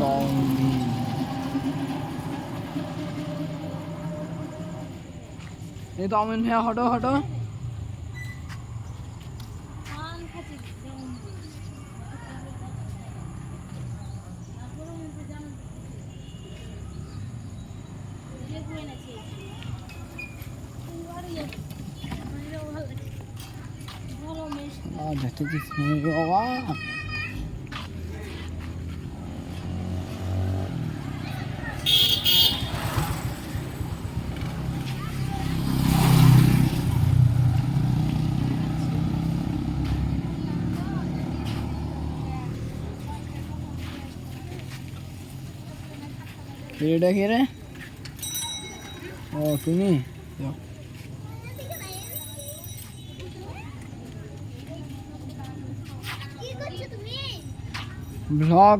Tony. এই তো অমিন ভাইয়া হটো হটো Oh, that is my এটা কে রে ও তুমি। ব্লগ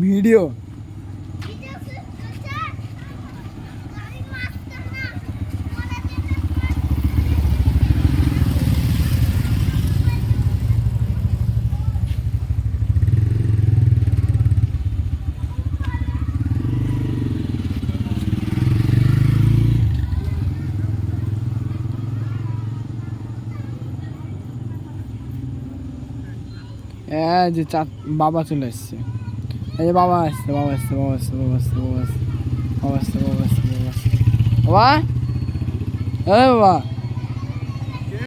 ভিডিও এই যে চার বাবা চলে এসছে এই যে বাবা আসছে বাবা আসছে বাবা আসছে বাবা আসছে বাবা আসছে বাবা আসছে বাবা আসছে বাবা আসছে। বাবা? এ বাবা।